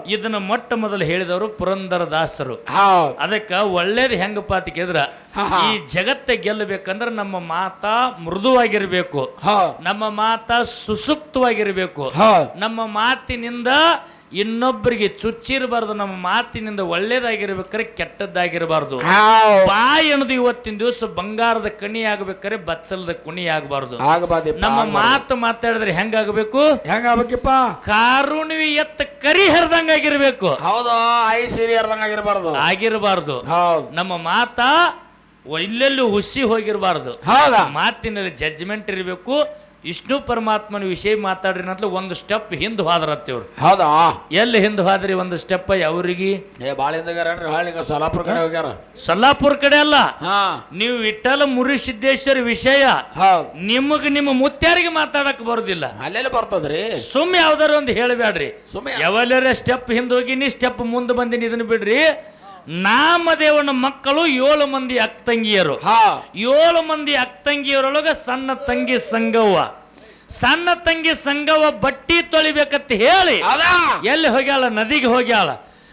ಇದನ್ನ ಮೊಟ್ಟ ಮೊದಲು ಹೇಳಿದವರು ಪುರಂದರ ದಾಸರು. ಅದಕ್ಕ ಒಳ್ಳೇದು ಹೆಂಗಪ್ಪ ಅಂತ ಕೇಳಿದ್ರ. ಈ ಜಗತ್ತ ಗೆಲ್ಲಬೇಕಂದ್ರ ನಮ್ಮ ಮಾತಾ ಮೃದುವಾಗಿರ್ಬೇಕು. ನಮ್ಮ ಮಾತಾ ಸುಸೂಕ್ತವಾಗಿರ್ಬೇಕು ನಮ್ಮ ಮಾತಿನಿಂದ ಇನ್ನೊಬ್ಬರಿಗೆ ಚುಚ್ಚಿರಬಾರ್ದು ನಮ್ಮ ಮಾತಿನಿಂದ ಒಳ್ಳೇದಾಗಿರ್ಬೇಕಾರೆ ಕೆಟ್ಟದ್ದಾಗಿರಬಾರ್ದು. ಬಾಯಿ ಅನ್ನೋದು ಇವತ್ತಿನ ದಿವಸ ಬಂಗಾರದ ಕಣಿ ಆಗ್ಬೇಕಾರೆ ಬಚ್ಚಲದ ಕುಣಿ ಆಗಬಾರ್ದು ನಮ್ಮ ಮಾತು ಮಾತಾಡಿದ್ರೆ ಹೆಂಗಾಗಬೇಕು? ಹೆಂಗ ಆಗ್ಬೇಕಿಪ್ಪ ಕಾರುಣಿವಿ ಎತ್ತ ಕರಿ ಹರಿದಂಗಾಗಿರ್ಬೇಕು. ಹೌದು ಐ ಸಿರಿ ಆಗಿರ್ಬಾರ್ದು ಆಗಿರಬಾರ್ದು. ಹೌದ್. ನಮ್ಮ ಮಾತಾ ಎಲ್ಲೆಲ್ಲೂ ಹುಸಿ ಹೋಗಿರಬಾರ್ದು. ಹೌದಾ? ಮಾತಿನಲ್ಲಿ ಜಜ್ಮೆಂಟ್ ಇರಬೇಕು. ವಿಷ್ಣು ಪರಮಾತ್ಮನ ವಿಷಯ ಮಾತಾಡ್ರಿ ಅಂತ ಒಂದು ಸ್ಟೆಪ್ ಹಿಂದೆ ಹೋದ್ರತ್ತೇವ್ರು ಹೌದಾ? ಎಲ್ಲಿ ಹಿಂದೆ ಹೋದ್ರಿ ಒಂದು ಸ್ಟೆಪ್ ಅವ್ರಿಗೆ? ಏ ಭಾಳ ಹಿಂದಗಾರೇನ್ರಿ ಸಲಾಪುರ ಸೊಲಾಪುರ ಕಡೆ ಹೋಗ್ಯಾರ. ಸಲ್ಲಾಪುರ ಕಡೆ ಅಲ್ಲ. ಹಾ. ನೀವು ವಿಠಲ ಮುರುಸಿದ್ದೇಶ್ವರ ವಿಷಯ ಹೌದ್. ನಿಮಗ್ ನಿಮ್ಮ ಮುತ್ಯಾರಿಗೆ ಮಾತಾಡಕ್ ಬರುದಿಲ್ಲ. ಅಲ್ಲೆಲ್ಲ ಬರ್ತದ್ರಿ. ಸುಮ್ಮ ಯಾವ್ದಾರ ಒಂದು ಹೇಳಬೇಡ್ರಿ ಸುಮ್ಮನೆ ಯಾವಲ್ಲಾರ ಸ್ಟೆಪ್ ಹಿಂದೆ ಹೋಗಿನಿ ಸ್ಟೆಪ್ ಮುಂದೆ ಬಂದಿನಿ ಇದನ್ನ ಬಿಡ್ರಿ. ನಾಮದೇವನ ಮಕ್ಕಳು ಏಳು ಮಂದಿ ಅಕ್ತಂಗಿಯರು ಹಾ. ಏಳು ಮಂದಿ ಅಕ್ತಂಗಿಯರೊಳಗ ಸಣ್ಣ ತಂಗಿ ಸಂಗವ್ವ. ಸಣ್ಣ ತಂಗಿ ಸಂಗವ್ವ ಬಟ್ಟಿ ತೊಳಿಬೇಕಂತ ಹೇಳಿ ಎಲ್ಲಿ ಹೋಗ್ಯಾಳ? ನದಿಗೆ ಹೋಗ್ಯಾಳ.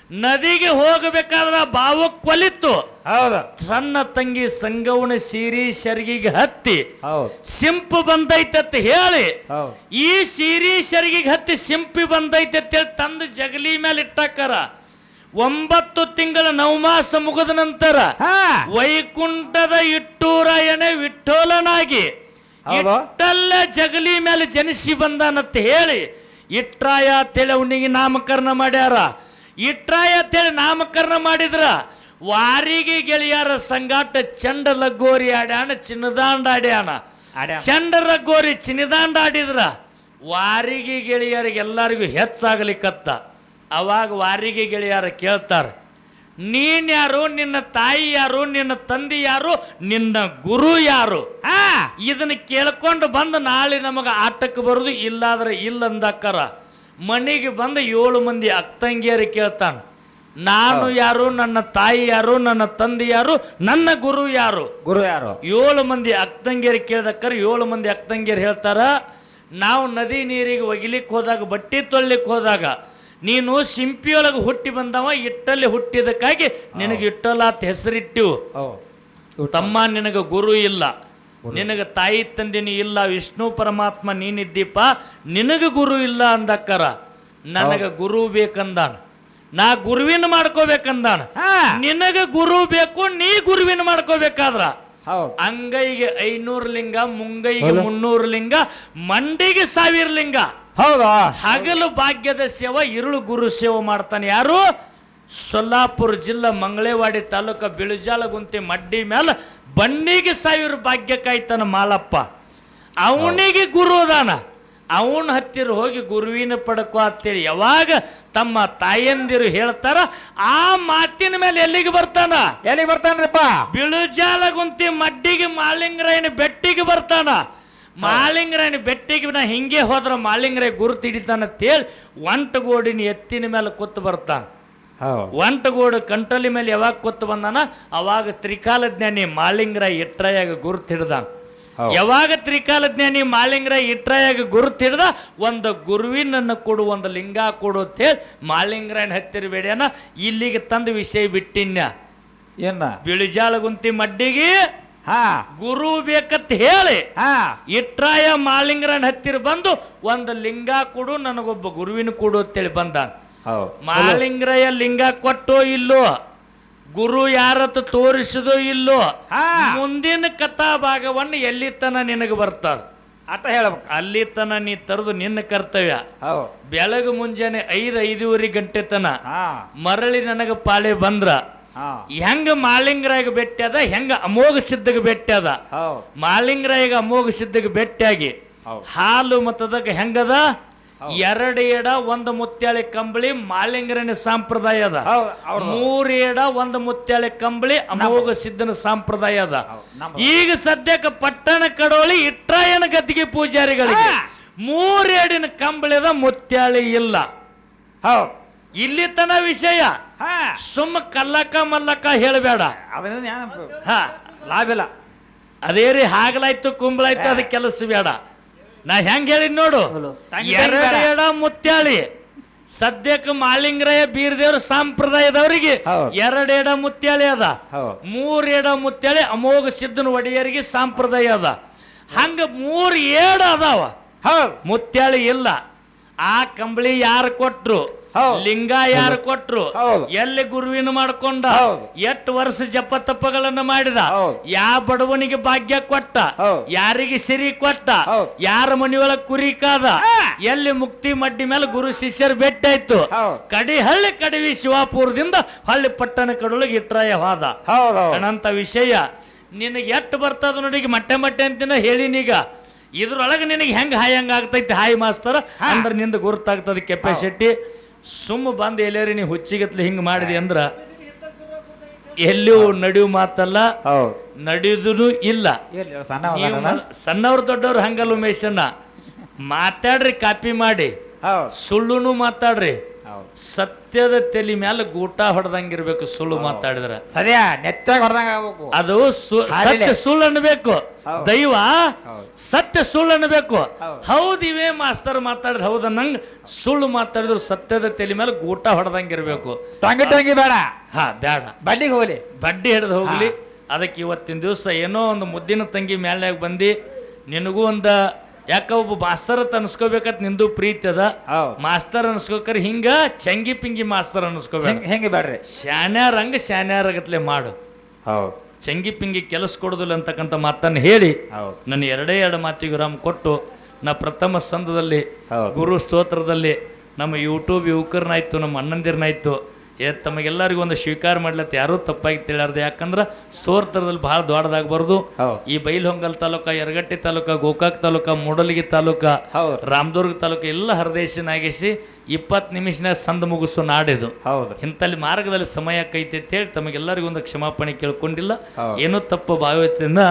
ನದಿಗೆ ಹೋಗಬೇಕಾದ್ರ ಬಾವು ಕೊಲಿತ್ತು ಹೌದ. ಸಣ್ಣ ತಂಗಿ ಸಂಗವನ ಸೀರಿ ಶರ್ಗಿಗೆ ಹತ್ತಿ. ಸಿಂಪು ಬಂದೈತೆ ಅಂತ ಹೇಳಿ. ಈ ಸೀರಿ ಶರ್ಗಿಗೆ ಹತ್ತಿ ಸಿಂಪಿ ಬಂದೈತೆ ಅಂತೇಳಿ ತಂದು ಜಗಲಿ ಮೇಲೆ ಇಟ್ಟಾಕರ. ಒಂಬತ್ತು ತಿಂಗಳ ನವಮಾಸ ಮುಗಿದ ನಂತರ ವೈಕುಂಠದ ವೈಕುಂಠದ ಎಣೆ ವಿಠೋಲನಾಗಿ. ಇಟ್ಟಲ್ಲ ಜಗಲಿ ಮೇಲೆ ಜನಿಸಿ ಬಂದಾನಂತ ಹೇಳಿ ಇಟ್ರಾಯ ಅಂತೇಳಿ ಅವನಿಗೆ ನಾಮಕರಣ ಮಾಡ್ಯಾರ. ಇಟ್ರಾಯ ಅಂತೇಳಿ ನಾಮಕರಣ ಮಾಡಿದ್ರ ವಾರಿಗೆ ಗೆಳೆಯರ ಸಂಗಾಟ ಚಂಡ ಲಗೋರಿ ಆಡ್ಯಾಣ ಚಿನ್ನದಾಂಡ ಆಡ್ಯಾನ. ಚಂಡ ಲಗೋರಿ ಚಿನ್ನದಾಂಡ ಆಡಿದ್ರ ವಾರಿಗೆ ಗೆಳೆಯರಿಗೆಲ್ಲರಿಗೂ ಹೆಚ್ಚಾಗಲಿಕ್ಕತ್ತ. ಅವಾಗ ವಾರಿಗೆ ಗೆಳೆಯರ ಕೇಳ್ತಾರ ನೀನ್ ಯಾರು ನಿನ್ನ ತಾಯಿ ಯಾರು ನಿನ್ನ ತಂದೆ ಯಾರು ನಿನ್ನ ಗುರು ಯಾರು? ಹಾ. ಇದನ್ನ ಕೇಳ್ಕೊಂಡು ಬಂದು ನಾಳೆ ನಮಗೆ ಆಟಕ್ಕೆ ಬರುದು ಇಲ್ಲಾದ್ರೆ ಇಲ್ಲ ಅಂದಕ್ಕರ ಮನೆಗೆ ಬಂದು ಏಳು ಮಂದಿ ಅಕ್ತಂಗಿಯರು ಕೇಳ್ತಾನೆ ನಾನು ಯಾರು ನನ್ನ ತಾಯಿ ಯಾರು ನನ್ನ ತಂದೆ ಯಾರು ನನ್ನ ಗುರು ಯಾರು? ಗುರು ಯಾರು? ಏಳು ಮಂದಿ ಅಕ್ತಂಗಿಯರು ಕೇಳ್ದಕ್ಕರ ಏಳು ಮಂದಿ ಅಕ್ತಂಗಿಯರು ಹೇಳ್ತಾರ ನಾವು ನದಿ ನೀರಿಗೆ ಒಗಿಲಿಕ್ಕೆ ಹೋದಾಗ ಬಟ್ಟೆ ತೊಳ್ಲಿಕ್ಕೆ ಹೋದಾಗ ನೀನು ಸಿಂಪಿಯೊಳಗೆ ಹುಟ್ಟಿ ಬಂದವ ಇಟ್ಟಲ್ಲಿ ಹುಟ್ಟಿದಕ್ಕಾಗಿ ನಿನಗೆ ಇಟ್ಟಲ್ಲ ಅಂತ ಹೆಸರಿಟ್ಟಿವು. ಹೌದ್. ತಮ್ಮ ನಿನಗೆ ಗುರು ಇಲ್ಲ. ನಿನಗೆ ತಾಯಿ ತಂದಿನಿ ಇಲ್ಲ ವಿಷ್ಣು ಪರಮಾತ್ಮ ನೀನಿದ್ದೀಪ ನಿನಗೆ ಗುರು ಇಲ್ಲ ಅಂದಕ್ಕರ ನನಗೆ ಗುರು ಬೇಕಂದಾನ. ನಾ ಗುರುವಿನ ಮಾಡ್ಕೋಬೇಕಂದಾನ. ನಿನಗೆ ಗುರು ಬೇಕು ನೀ ಗುರುವಿನ ಮಾಡ್ಕೋಬೇಕಾದ್ರ. ಅಂಗೈಗೆ ಐನೂರು ಲಿಂಗ ಮುಂಗೈಗೆ ಮುನ್ನೂರು ಲಿಂಗ ಮಂಡಿಗೆ ಸಾವಿರ ಲಿಂಗ. ಹೌದಾ? ಹಗಲು ಭಾಗ್ಯದ ಸೇವ ಇರುಳು ಗುರು ಸೇವೆ ಮಾಡ್ತಾನೆ ಯಾರು? ಸೊಲ್ಲಾಪುರ ಜಿಲ್ಲಾ ಮಂಗಳೇವಾಡಿ ತಾಲೂಕ ಬಿಳುಜಾಲಗುಂತಿ ಮಡ್ಡಿ ಮೇಲೆ ಬಣ್ಣಿಗೆ ಸಾವಿರ ಭಾಗ್ಯ ಕಾಯ್ತಾನ ಮಾಲಪ್ಪ. ಅವನಿಗೆ ಗುರು ಅದಾನ. ಅವನ ಹತ್ತಿರ ಹೋಗಿ ಗುರುವಿನ ಪಡಕೋ ಅಂತೇಳಿ ಯಾವಾಗ ತಮ್ಮ ತಾಯಂದಿರು ಹೇಳ್ತಾರ ಆ ಮಾತಿನ ಮೇಲೆ ಎಲ್ಲಿಗೆ ಬರ್ತಾನ? ಎಲ್ಲಿಗೆ ಬರ್ತಾನ್ರಿಪ್ಪ ಬಿಳುಜಾಲಗುಂತಿ ಮಡ್ಡಿಗೆ ಮಾಲಿಂಗರಾಯನ ಬೆಟ್ಟಿಗೆ ಬರ್ತಾನ. ಮಾಲಿಂಗರಾಯನ ಬೆಟ್ಟಿಗೆ ನಾ ಹಿಂಗೆ ಹೋದ್ರೆ ಮಾಲಿಂಗರಾಯ ಗುರುತು ಹಿಡಿತಾನ ತೇಳಿ ಒಂಟಗೋಡಿನ ಎತ್ತಿನ ಮೇಲೆ ಕೂತು ಬರ್ತಾನ ಒಂಟಗೋಡು ಕಂಟ್ರೋಲಿ ಮೇಲೆ ಯಾವಾಗ ಕೂತು ಬಂದಾನ? ಅವಾಗ ತ್ರಿಕಾಲ ಜ್ಞಾನಿ ಮಾಲಿಂಗರಾಯ ಇಟ್ರಾಯಾಗ ಗುರುತು ಹಿಡ್ದಾನ ಯಾವಾಗ ತ್ರಿಕಾಲ ಜ್ಞಾನಿ ಮಾಲಿಂಗರಾಯ ಇಟ್ರಾಯಾಗ ಗುರುತು ಹಿಡ್ದ ಒಂದು ಗುರುವಿನನ್ನು ಕೊಡು ಒಂದು ಲಿಂಗ ಕೊಡು ಅಂತೇಳಿ ಮಾಲಿಂಗರಾಯನ ಹತ್ತಿರ ಬೇಡ್ಯಾನ. ಇಲ್ಲಿಗೆ ತಂದು ವಿಷಯ ಬಿಟ್ಟಿನ್ಯ. ಏನ? ಬಿಳಿಜಾಲಗುಂತಿ ಮಡ್ಡಿಗೆ ಹಾ. ಗುರು ಬೇಕಂತ ಹೇಳಿ. ಹಾ. ಇಟ್ರಾಯ ಮಾಲಿಂಗರನ್ ಹತ್ತಿರ ಬಂದು ಒಂದು ಲಿಂಗ ಕೊಡು ನನಗೊಬ್ಬ ಗುರುವಿನ ಕೊಡು ಅಂತೇಳಿ ಬಂದ. ಮಾಲಿಂಗರಾಯ ಲಿಂಗ ಕೊಟ್ಟೋ ಇಲ್ಲೋ? ಗುರು ಯಾರತ್ತ ತೋರಿಸದೋ ಇಲ್ಲೋ? ಹಾ. ಮುಂದಿನ ಕಥಾ ಭಾಗವನ್ನು ಎಲ್ಲಿ ತನ ನಿನಗೆ ಬರ್ತಾರ? ಅಂತ ಹೇಳ್ಬೇಕು. ಅಲ್ಲಿ ತನ ನೀ ತರದು ನಿನ್ನ ಕರ್ತವ್ಯ. ಬೆಳಗ್ಗೆ ಮುಂಜಾನೆ ಐದು ಐದೂವರೆ ಗಂಟೆ ತನ ಹಾ. ಮರಳಿ ನನಗೆ ಪಾಳೆ ಬಂದ್ರ. ಹೆಂಗ ಮಾಲಿಂಗರಾಗ ಬೆಟ್ಟದ ಅದ ಹೆಂಗ ಅಮೋಘ ಸಿದ್ಧಗ ಬೆಟ್ಟದ ಮಾಲಿಂಗರಾಯಿಗ ಅಮೋಘ ಸಿದ್ಧಗ ಬೆಟ್ಟಾಗಿ ಹಾಲು ಮತ್ತದಕ್ಕ ಹೆಂಗದ? ಎರಡ ಎಡ ಒಂದು ಮುತ್ಯಾಳಿ ಕಂಬಳಿ ಮಾಲಿಂಗರನ ಸಂಪ್ರದಾಯ ಅದ. ಮೂರ್ ಎಡ ಒಂದು ಮುತ್ಯಾಳಿ ಕಂಬಳಿ ಅಮೋಘ ಸಿದ್ಧನ ಸಂಪ್ರದಾಯ ಅದ. ಈಗ ಸದ್ಯಕ್ಕೆ ಪಟ್ಟಣ ಕಡೋಳಿ ಇಟ್ರಾಯನ ಗದ್ದಿಗೆ ಪೂಜಾರಿಗಳಿಗೆ. ಮೂರ್ ಎಡಿನ ಕಂಬಳಿದ ಮುತ್ಯಾಳಿ ಇಲ್ಲ. ಹೌದ್. ಇಲ್ಲಿ ತನ ವಿಷಯ. ಹಾ. ಸುಮ್ಮ ಕಲ್ಲಕ್ಕ ಮಲ್ಲಕ್ಕ ಹೇಳಬೇಡ. ಅದರಿಂದ ಹಾ. ಲಾಭ ಇಲ್ಲ ಅದೇ ರೀ ಹಾಗಲಾಯ್ತು ಕುಂಬಳಾಯ್ತು ಅದು ಕೆಲಸ ಬೇಡ. ನಾ ಹೆಂಗ್ ಹೇಳಿದ್ ನೋಡು? ತಂಗಿ ಎರಡು ಬೇಡ. ಎಡ ಮುತ್ಯಾಳಿ. ಸದ್ಯಕ್ಕೆ ಮಾಲಿಂಗರಾಯ ಬೀರದೇವ್ರ ಸಂಪ್ರದಾಯದವರಿಗೆ ಎರಡ ಎರಡು ಎಡ ಮುತ್ಯಾಳಿ ಅದ. ಹೌದ್. ಮೂರ್ ಎಡ ಮುತ್ಯಾಳಿ ಅಮೋಘ ಸಿದ್ದನ ಒಡೆಯರಿಗೆ ಸಂಪ್ರದಾಯ ಅದ. ಹಂಗ ಮೂರ್ ಏಡ ಅದಾವ. ಹೌದು. ಮುತ್ಯಾಳಿ ಇಲ್ಲ. ಆ ಕಂಬಳಿ ಯಾರು ಕೊಟ್ರು. ಲಿಂಗ ಯಾರು ಕೊಟ್ರು. ಎಲ್ಲಿ ಗುರುವಿನ ಮಾಡ್ಕೊಂಡ. ಎಷ್ಟು ವರ್ಷ ಜಪ ತಪ್ಪಗಳನ್ನ ಮಾಡಿದ? ಯಾ ಯಾವ ಬಡವನಿಗೆ ಭಾಗ್ಯ ಕೊಟ್ಟ? ಯಾರಿಗೆ ಸಿರಿ ಕೊಟ್ಟ. ಯಾರ ಮನೆಯೊಳಗೆ ಕುರಿ ಕಾದ? ಎಲ್ಲಿ ಮುಕ್ತಿ ಮಡ್ಡಿ ಮೇಲೆ ಗುರು ಶಿಷ್ಯರು ಹೌದ್. ಕಡಿ ಹಳ್ಳಿ ಕಡವಿ ಶಿವಾಪುರದಿಂದ ಹಳ್ಳಿ ಪಟ್ಟಣ ಕಡೊಳಗೆ ಇತ್ರಾಯವಾದ ಅನಂತ ವಿಷಯ. ನಿನಗೆ ಎಷ್ಟು ಬರ್ತದ ನೋಡಿ ಮಟ್ಟೆ ಮಟ್ಟೆ ಅಂತಿನ ಹೇಳಿನೀಗ ಇದ್ರೊಳಗೆ ನಿನಗೆ ಹೆಂಗ್ ಹಾಯ್ ಹಂಗ ಆಗ್ತೈತಿ ಹಾಯ್ ಮಾಸ್ತರ? ಅಂದ್ರೆ ನಿಂದ ಗುರುತಾಗ್ತದೆ ಕೆಪಾಸಿಟಿ ಸುಮ್ಮ ಬಂದು ಎಲ್ಲೇರಿ ನೀವು ಹುಚ್ಚಿಗತ್ಲಿ ಹಿಂಗೆ ಮಾಡಿದೆ ಅಂದ್ರೆ ಎಲ್ಲೂ ನಡೆಯುವ ಮಾತಲ್ಲ ನಡೆಯುದು ಇಲ್ಲ. ಸಣ್ಣವ್ರು ದೊಡ್ಡವ್ರು ಹಂಗಲ್ಲ ಉಮೇಶನ್ನ ಮಾತಾಡ್ರಿ ಕಾಪಿ ಮಾಡಿ. ಸುಳ್ಳುನು ಮಾತಾಡ್ರಿ. ಸತ್ಯದ ತಲೆ ಮೇಲೆ ಗೂಟ ಹೊಡೆದಂಗಿರ್ಬೇಕು ಸುಳ್ಳು ಮಾತಾಡಿದ್ರ. ಸರಿಯಾ? ನೆತ್ತಾಗ ಹೊಡೆದಂಗ ಆಗ್ಬೇಕು ಅದು ಸು-. ಸತ್ಯ ಸುಳ್ಳು ಅನ್ಬೇಕು. ಹೌದು. ದೈವ ಸತ್ಯ ಸುಳ್ಳು ಅನ್ಬೇಕು. ಹೌದು. ಹೌದು ಇವೇ ಮಾಸ್ತರ್ ಮಾತಾಡಿದ್ ನಂಗ್ ಸುಳ್ಳು ಮಾತಾಡಿದ್ರು ಸತ್ಯದ ತಲೆ ಮೇಲೆ ಗೂಟ ಹೊಡೆದಂಗಿರ್ಬೇಕು. ಟೊಂಗಿ ಟೊಂಗಿ ಬೇಡ. ಹಾ ಬೇಡ. ಬಡ್ಡಿಗೆ ಹೋಗ್ಲಿ. ಬಡ್ಡಿ ಹಿಡಿದು ಹೋಗ್ಲಿ. ಅದಕ್ಕೆ ಇವತ್ತಿನ ದಿವಸ ಏನೋ ಒಂದು ಮುದ್ದಿನ ತಂಗಿ ಮೇಲೆ ಬಂದು. ನಿನಗೂ ಒಂದ ಯಾಕ ಒಬ್ಬ ಮಾಸ್ತರ್ ಅಂತ ಅನ್ಸ್ಕೋಬೇಕಂತ ನಿಂದು ಪ್ರೀತಿ ಅದ? ಮಾಸ್ತರ್ ಅನ್ಸ್ಕೋಕರ್ ಹಿಂಗ ಚಂಗಿ ಪಿಂಗಿ ಮಾಸ್ತರ್ ಅನ್ಸ್ಕೋಬೇಕ ಹೆಂಗ್ ಹೆಂಗೆ ಬೇಡ್ರಿ ಶಾನ್ಯಾರಂಗ ಶಾನ್ಯಾರಗತ್ಲೆ ಮಾಡು. ಹೌದು. ಚಂಗಿ ಪಿಂಗಿ ಕೆಲಸ ಕೊಡೋದಿಲ್ಲ ಅಂತಕ್ಕಂಥ ಮಾತನ್ನು ಹೇಳಿ ಹೌದು. ನನ್ನ ಎರಡೇ ಎರಡು ಮಾತಿಗೆ ವಿರಾಮ ಕೊಟ್ಟು ನಾ ಪ್ರಥಮ ಸಂದದಲ್ಲಿ ಗುರು ಸ್ತೋತ್ರದಲ್ಲಿ ನಮ್ಮ ಯೂಟ್ಯೂಬ್ ಯುವಕರನ್ನಾಯ್ತು ನಮ್ಮ ಅಣ್ಣಂದಿರನಾಯ್ತು ಏ ತಮಗೆಲ್ಲರಿಗೂ ಒಂದು ಸ್ವೀಕಾರ ಮಾಡ್ಲತ್ತ. ಯಾರೂ ತಪ್ಪಾಗಿ ತಿಳಿಯಾರ್ದು. ಯಾಕಂದ್ರೆ ಸೋರ್ತರದಲ್ಲಿ ಭಾಳ ದೊಡ್ಡದಾಗಬಾರ್ದು. ಈ ಬೈಲಹೊಂಗಲ್ ತಾಲೂಕ ಯರಗಟ್ಟಿ ತಾಲೂಕ ಗೋಕಾಕ್ ತಾಲೂಕ ಮೂಡಲಗಿ ತಾಲೂಕ ರಾಮದುರ್ಗ ತಾಲೂಕ ಎಲ್ಲ ಹರದೇಶನಾಗಿಸಿ ಇಪ್ಪತ್ತು ನಿಮಿಷನಾಗ ಸಂದ ಮುಗಿಸು ನಾಡಿದು. ಹೌದು. ಇಂಥಲ್ಲಿ ಮಾರ್ಗದಲ್ಲಿ ಸಮಯ ಕೈತೆ ಅಂತೇಳಿ ತಮಗೆಲ್ಲರಿಗೂ ಒಂದು ಕ್ಷಮಾಪಣೆ ಕೇಳ್ಕೊಂಡಿಲ್ಲ. ಏನು ತಪ್ಪು ಭಾವದಿಂದ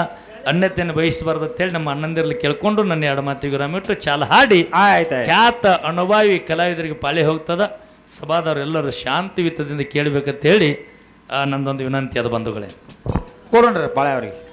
ಅನ್ಯತೆಯನ್ನು ಬಯಸಬಾರ್ದು ಅಂತೇಳಿ ನಮ್ಮ ಅಣ್ಣಂದಿರಲ್ಲಿ ಕೇಳ್ಕೊಂಡು ನನ್ನ ಎರಡು ಮಾತಿಗೆ ರಾಮಿಟ್ಟು ಚಾಲ ಹಾಡಿ. ಆಯ್ತು ಖ್ಯಾತ ಅನುಭವಿ ಕಲಾವಿದರಿಗೆ ಪಾಳಿ ಹೋಗ್ತದ. ಸಭಾದವರೆಲ್ಲರೂ ಶಾಂತಿಯುತದಿಂದ ಕೇಳಬೇಕಂತ ಹೇಳಿ ಆ, ನಂದೊಂದು ವಿನಂತಿ ಅದು ಬಂಧುಗಳೇ. ಕೊಡೋಣ್ರಿ ಬಾಳೆ ಅವ್ರಿಗೆ.